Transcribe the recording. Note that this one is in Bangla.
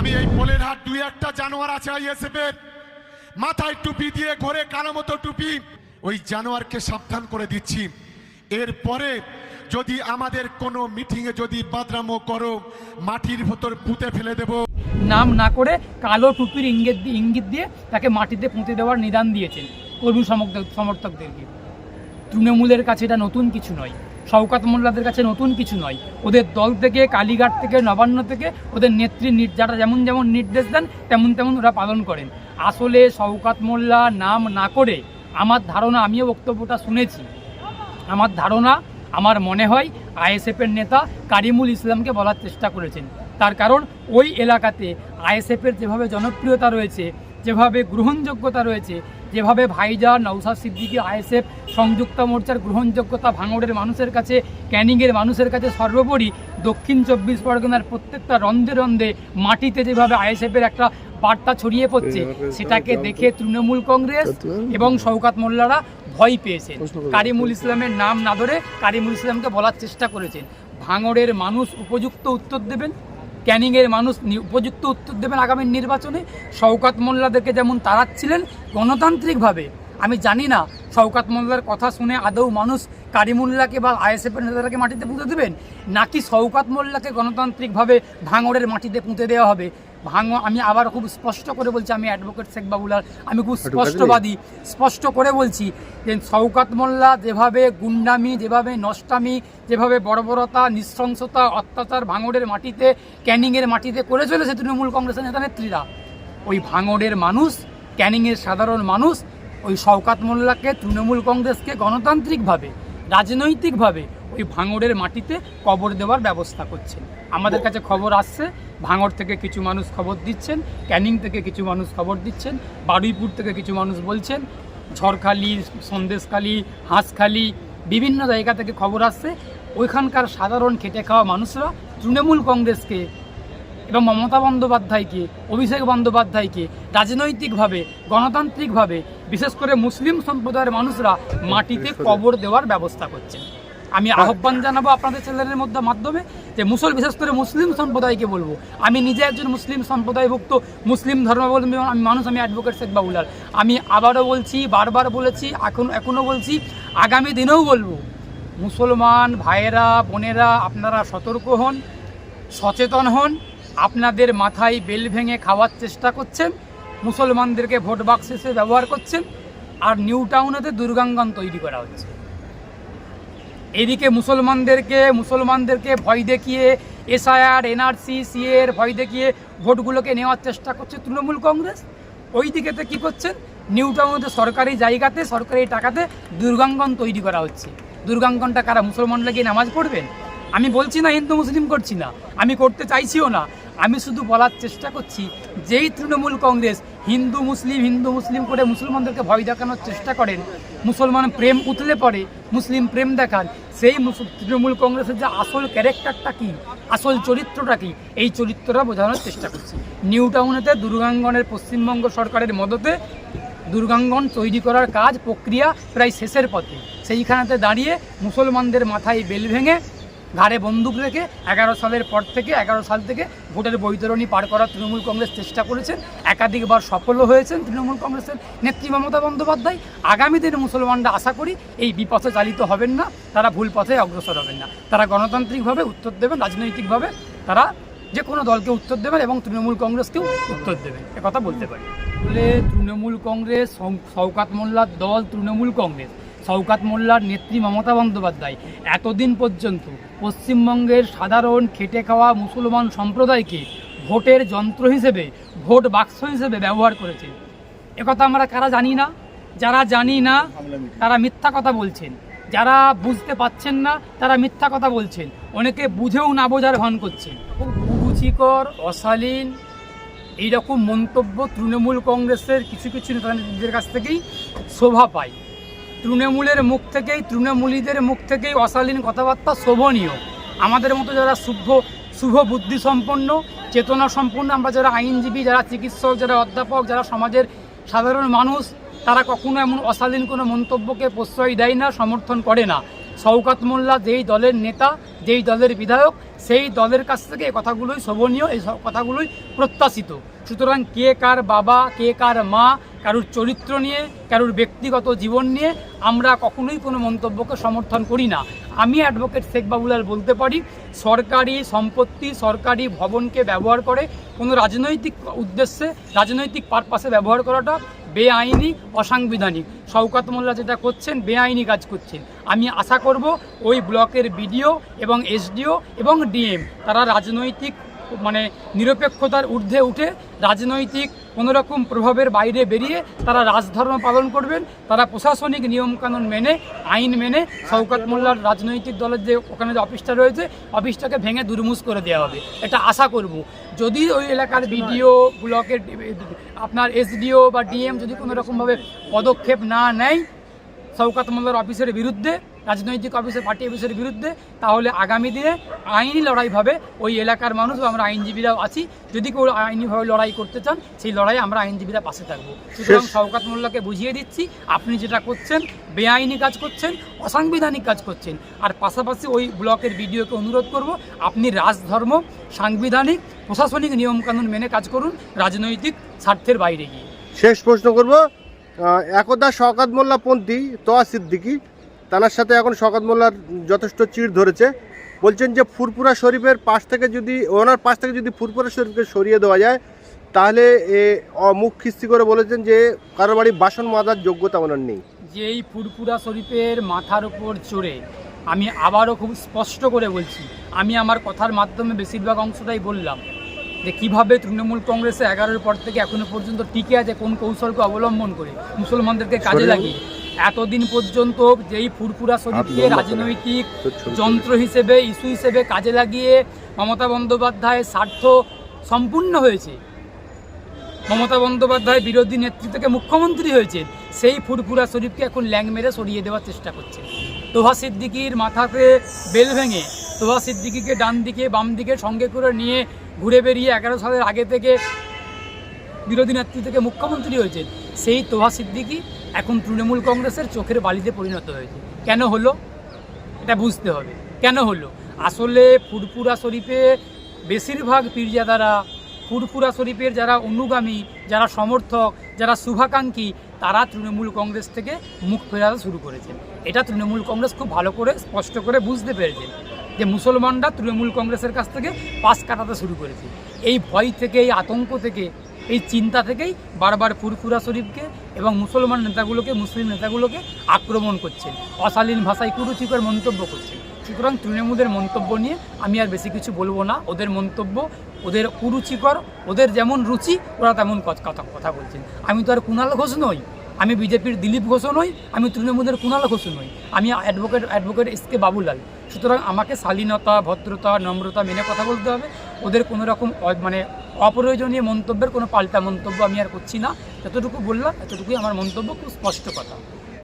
আমি এই পোলের হাট দুই একটা জানোয়ার আছে আইএসএফ এর মাথায় টুপি দিয়ে ঘরে কালো মতো টুপি, ওই জানোয়ারকে সাবধান করে দিচ্ছি। এরপরে যদি আমাদের কোনো মিটিংয়ে যদি বাদরামো করো, মাটির ভেতর পুঁতে ফেলে দেবো। নাম না করে কালো টুপির ইঙ্গিত ইঙ্গিত দিয়ে তাকে মাটিতে পুঁতে দেওয়ার নিদান দিয়েছেন কর্মী সমর্থক- সমর্থকদেরকে। তৃণমূলের কাছে এটা নতুন কিছু নয়। শওকাত মোল্লাদের কাছে নতুন কিছু নয়। ওদের দল থেকে, কালীঘাট থেকে, নবান্ন থেকে ওদের নেত্রী যারা যেমন যেমন নির্দেশ দেন, তেমন তেমন ওরা পালন করেন। আসলে শওকাত মোল্লা নাম না করে আমার ধারণা, আমিও বক্তব্যটা শুনেছি। আমার ধারণা, আমার মনে হয় আইএসএফের নেতা কারিমুল ইসলামকে বলার চেষ্টা করেছেন। তার কারণ ওই এলাকাতে আইএসএফের যেভাবে জনপ্রিয়তা রয়েছে, যেভাবে গ্রহণযোগ্যতা রয়েছে যেভাবে ভাইজান নৌসাদ সিদ্দিকী আইএসএফ সংযুক্ত মোর্চার গ্রহণযোগ্যতা ভাঙড়ের মানুষের কাছে ক্যানিংয়ের মানুষের কাছে সর্বোপরি দক্ষিণ চব্বিশ পরগনার প্রত্যেকটা রন্ধে রন্ধে মাটিতে যেভাবে আইএসএফের একটা বার্তা ছড়িয়ে পড়ছে সেটাকে দেখে তৃণমূল কংগ্রেস এবং শওকাত মোল্লারা ভয় পেয়েছেন। কারিমুল ইসলামের নাম না ধরে কারিমুল ইসলামকে বলার চেষ্টা করেছেন। ভাঙড়ের মানুষ উপযুক্ত উত্তর দেবেন? ক্যানিংয়ের মানুষ উপযুক্ত উত্তর দেবেন আগামী নির্বাচনে। শওকাত মোল্লাদেরকে যেমন তাড়াচ্ছিলেন গণতান্ত্রিকভাবে, আমি জানি না, শওকাত মোল্লার কথা শুনে আদৌ মানুষ কারিমুল্লাকে বা আইএসএফের নেতাদেরকে মাটিতে পুঁতে দেবেন? নাকি শওকাত মোল্লাকে গণতান্ত্রিকভাবে ভাঙড়ের মাটিতে পুঁতে দেওয়া হবে? ভাঙ আমি আবার খুব স্পষ্ট করে বলছি আমি অ্যাডভোকেট শেখ বাবুলাল আমি খুব স্পষ্টবাদী স্পষ্ট করে বলছি যে শওকাত মোল্লা যেভাবে গুন্ডামি যেভাবে নষ্টামি যেভাবে বর্বরতা নৃশংসতা অত্যাচার ভাঙড়ের মাটিতে ক্যানিংয়ের মাটিতে করে চলেছে তৃণমূল কংগ্রেসের নেতা নেত্রীরা ওই ভাঙড়ের মানুষ ক্যানিংয়ের সাধারণ মানুষ ওই শওকাত মোল্লাকে তৃণমূল কংগ্রেসকে গণতান্ত্রিকভাবে রাজনৈতিকভাবে ওই ভাঙড়ের মাটিতে কবর দেওয়ার ব্যবস্থা করছেন। আমাদের কাছে খবর আসছে, ভাঙড় থেকে কিছু মানুষ খবর দিচ্ছেন, ক্যানিং থেকে কিছু মানুষ খবর দিচ্ছেন, বারুইপুর থেকে কিছু মানুষ বলছেন, ঝড়খালি, সন্দেশখালি, হাঁসখালি, বিভিন্ন জায়গা থেকে খবর আসছে। ওইখানকার সাধারণ খেটে খাওয়া মানুষরা তৃণমূল কংগ্রেসকে এবং মমতা বন্দ্যোপাধ্যায়কে, অভিষেক বন্দ্যোপাধ্যায়কে রাজনৈতিকভাবে, গণতান্ত্রিকভাবে বিশেষ করে মুসলিম সম্প্রদায়ের মানুষরা মাটিতে কবর দেওয়ার ব্যবস্থা করছেন। আমি আহ্বান জানাব আপনাদের চ্যানেলের মধ্যে মাধ্যমে যে মুসল বিশেষ করে মুসলিম সম্প্রদায়কে বলব। আমি নিজে একজন মুসলিম সম্প্রদায়ভুক্ত মুসলিম ধর্মাবলম্বী আমি মানুষ আমি অ্যাডভোকেট শেখ বাবুলাল আমি আবারও বলছি বারবার বলেছি এখন এখনও বলছি আগামী দিনেও বলব মুসলমান ভাইয়েরা বোনেরা আপনারা সতর্ক হন সচেতন হন আপনাদের মাথায় বেল ভেঙে খাওয়ার চেষ্টা করছেন মুসলমানদেরকে ভোট বাক্স হিসেবে ব্যবহার করছেন আর নিউ টাউনেতে দুর্গাঙ্গন তৈরি করা হচ্ছে। এদিকে মুসলমানদেরকে মুসলমানদেরকে ভয় দেখিয়ে এসআইআর এনআরসি সিএর ভয় দেখিয়ে ভোটগুলোকে নেওয়ার চেষ্টা করছে তৃণমূল কংগ্রেস। ওই দিকেতে কী করছেন? নিউ টাউনেতে সরকারি জায়গাতে, সরকারি টাকাতে দুর্গাঙ্গন তৈরি করা হচ্ছে। দুর্গাঙ্গনটা কারা মুসলমানরা গিয়ে নামাজ পড়বেন? আমি বলছি না হিন্দু, মুসলিম করছি না। আমি করতে চাইছিও না। আমি শুধু বলার চেষ্টা করছি, যেই তৃণমূল কংগ্রেস হিন্দু মুসলিম হিন্দু মুসলিম করে মুসলমানদেরকে ভয় দেখানোর চেষ্টা করেন। মুসলমান প্রেম উতলে পড়ে, মুসলিম প্রেম দেখান। সেই তৃণমূল কংগ্রেসের যে আসল ক্যারেক্টারটা কী, আসল চরিত্রটা কী, এই চরিত্রটা বোঝানোর চেষ্টা করছি। নিউ টাউনেতে দুর্গাঙ্গনের পশ্চিমবঙ্গ সরকারের মদতে দুর্গাঙ্গন তৈরি করার কাজ, প্রক্রিয়া প্রায় শেষের পথে। সেইখানেতে দাঁড়িয়ে মুসলমানদের মাথায় বেল ভেঙে, ঘাড়ে বন্দুক রেখে এগারো সালের পর থেকে, এগারো সাল থেকে ভোটের বৈতরণী পার করার তৃণমূল কংগ্রেস চেষ্টা করেছেন একাধিকবার সফলও হয়েছেন তৃণমূল কংগ্রেসের নেত্রী মমতা বন্দ্যোপাধ্যায়। আগামী দিনে মুসলমানরা আশা করি এই বিপথে চালিত হবেন না, তারা ভুল পথে অগ্রসর হবেন না। তারা গণতান্ত্রিকভাবে উত্তর দেবেন, রাজনৈতিকভাবে তারা যে কোনো দলকে উত্তর দেবেন এবং তৃণমূল কংগ্রেসকেও উত্তর দেবেন কথা বলতে পারি। বলে তৃণমূল কংগ্রেস শওকাত মোল্লার দল তৃণমূল কংগ্রেস। শওকাত মোল্লার নেত্রী মমতা বন্দ্যোপাধ্যায়। এতদিন পর্যন্ত পশ্চিমবঙ্গের সাধারণ খেটে খাওয়া মুসলমান সম্প্রদায়কে ভোটের যন্ত্র হিসেবে, ভোট বাক্স হিসেবে ব্যবহার করেছে। একথা আমরা কারা জানি না? যারা জানি না, তারা মিথ্যা কথা বলছেন। যারা বুঝতে পাচ্ছেন না, তারা মিথ্যা কথা বলছেন। অনেকে বুঝেও না বোঝার ভান করছেন। কুরুচিকর, অশালীন, এইরকম মন্তব্য তৃণমূল কংগ্রেসের কিছু কিছু নেতাদের কাছ থেকেই শোভা পায়। তৃণমূলের মুখ থেকেই, তৃণমূলীদের মুখ থেকেই অশালীন কথাবার্তা শোভনীয়। আমাদের মতো যারা শুভ শুভ বুদ্ধি সম্পন্ন, চেতনা সম্পন্ন, আমরা যারা আইনজীবী, যারা চিকিৎসক, যারা অধ্যাপক, যারা সমাজের সাধারণ মানুষ, তারা কখনো এমন অশালীন কোনো মন্তব্যকে প্রশ্রয় দেয় না, সমর্থন করে না। শওকাত মোল্লা যেই দলের নেতা, যেই দলের বিধায়ক, সেই দলের কাছ থেকে এই কথাগুলোই শোভনীয়, এই কথাগুলোই প্রত্যাশিত। সুতরাং কে কার বাবা, কে কার মা কারুর চরিত্র নিয়ে, কারুর ব্যক্তিগত জীবন নিয়ে আমরা কখনোই কোনো মন্তব্যকে সমর্থন করি না। আমি অ্যাডভোকেট শেখ বাবুলাল বলতে পারি, সরকারি সম্পত্তি, সরকারি ভবনকে ব্যবহার করে কোনো রাজনৈতিক উদ্দেশ্যে, রাজনৈতিক পারপাসে ব্যবহার করাটা বেআইনি, অসাংবিধানিক। শওকাত মোল্লা যেটা করছেন, বেআইনি কাজ করছেন। আমি আশা করব ওই ব্লকের বিডিও এবং এসডিও এবং ডিএম, তারা রাজনৈতিক মানে নিরপেক্ষতার ঊর্ধ্বে উঠে রাজনৈতিক কোনোরকম প্রভাবের বাইরে বেরিয়ে তারা রাজধর্ম পালন করবেন, তারা প্রশাসনিক নিয়মকানুন মেনে, আইন মেনে শওকাত মোল্লার রাজনৈতিক দলের যে ওখানে যে অফিসটা রয়েছে, অফিসটাকে ভেঙে দুরমুস করে দেওয়া হবে। এটা আশা করব। যদি ওই এলাকার বিডিও ব্লকের আপনার এসডিও বা ডিএম যদি কোনো রকমভাবে পদক্ষেপ না নেয়, শওকাত মোল্লার অফিসের বিরুদ্ধে রাজনৈতিক অফিসে পার্টি অফিসের বিরুদ্ধে তাহলে আগামী দিনে আইনি লড়াইভাবে ওই এলাকার মানুষ বা আমরা আইনজীবীরাও আছি। যদি কেউ আইনিভাবে লড়াই করতে চান সেই লড়াই আমরা আইনজীবীরা পাশে থাকব। সুতরাং শওকাত মোল্লাকে বুঝিয়ে দিচ্ছি আপনি যেটা করছেন বেআইনি কাজ করছেন অসাংবিধানিক কাজ করছেন। আর পাশাপাশি ওই ব্লকের ভিডিওকে অনুরোধ করব আপনি রাজধর্ম সাংবিধানিক প্রশাসনিক নিয়মকানুন মেনে কাজ করুন রাজনৈতিক স্বার্থের বাইরে গিয়ে। শেষ প্রশ্ন করব একদা শওকাত মোল্লা পন্থী তোয়া সিদ্দিকি তার সাথে এখন শকত মোল্লার যথেষ্ট চিড় ধরেছে। বলছেন যে ফুরপুরা শরীফের পাশ থেকে যদি ওনার পাশ থেকে যদি ফুরপুরা শরীফকে সরিয়ে দেওয়া যায় তাহলে এ মুখ খিস্তি করে বলেছেন যে কারোর বাড়ি বাসন মাজার যোগ্যতা ওনার নেই। যে এই ফুরপুরা শরীফের মাথার উপর চড়ে আমি আবারও খুব স্পষ্ট করে বলছি আমি আমার কথার মাধ্যমে বেশিরভাগ অংশটাই বললাম যে কীভাবে তৃণমূল কংগ্রেসে এগারোর পর থেকে এখনও পর্যন্ত টিকে আছে কোন কৌশলকে অবলম্বন করে মুসলমানদেরকে কাজে লাগিয়ে। এতদিন পর্যন্ত যেই ফুরফুরা শরীফকে রাজনৈতিক যন্ত্র হিসেবে ইস্যু হিসেবে কাজে লাগিয়ে মমতা বন্দ্যোপাধ্যায়ের স্বার্থ সম্পূর্ণ হয়েছে। মমতা বন্দ্যোপাধ্যায় বিরোধী নেত্রী থেকে মুখ্যমন্ত্রী হয়েছে সেই ফুরফুরা শরীফকে এখন ল্যাং মেরে সরিয়ে দেওয়ার চেষ্টা করছে। তোহা সিদ্দিকির মাথাতে বেল ভেঙে তোহা সিদ্দিকিকে ডান দিকে বাম দিকে সঙ্গে করে নিয়ে ঘুরে বেরিয়ে এগারো সালের আগে থেকে বিরোধী নেত্রী থেকে মুখ্যমন্ত্রী হয়েছেন। সেই তোহা সিদ্দিকি এখন তৃণমূল কংগ্রেসের চোখের বালিতে পরিণত হয়েছে। কেন হলো? এটা বুঝতে হবে। কেন হলো? আসলে ফুরপুরা শরীফে বেশিরভাগ পীরজাদারা ফুরপুরা শরীফের যারা অনুগামী, যারা সমর্থক, যারা শুভাকাঙ্ক্ষী, তারা তৃণমূল কংগ্রেস থেকে মুখ ফেরাতে শুরু করেছেন এটা তৃণমূল কংগ্রেস খুব ভালো করে, স্পষ্ট করে বুঝতে পেরেছেন যে মুসলমানরা তৃণমূল কংগ্রেসের কাছ থেকে পাশ কাটাতে শুরু করেছে। এই ভয় থেকে, এই আতঙ্ক থেকে এই চিন্তা থেকেই বারবার ফুরফুরা শরীফকে এবং মুসলমান নেতাগুলোকে, মুসলিম নেতাগুলোকে আক্রমণ করছেন। অশালীন ভাষায় কুরুচিকর মন্তব্য করছেন। সুতরাং তৃণমূলের মন্তব্য নিয়ে আমি আর বেশি কিছু বলব না। ওদের মন্তব্য, ওদের কুরুচিকর, ওদের যেমন রুচি, ওরা তেমন কথা কথা বলছেন। আমি তো আর কুণাল ঘোষ নই। আমি বিজেপির দিলীপ ঘোষও নই, আমি তৃণমূলের কুণাল ঘোষও নই। আমি advocate advocate S K Babulal. সুতরাং আমাকে শালীনতা, ভদ্রতা, নম্রতা মেনে কথা বলতে হবে। ওদের কোনো রকম মানে অপ্রয়োজনীয় মন্তব্যের কোনো পাল্টা মন্তব্য আমি আর করছি না। যতটুকু বললাম, এতটুকুই আমার মন্তব্য, খুব স্পষ্ট কথা।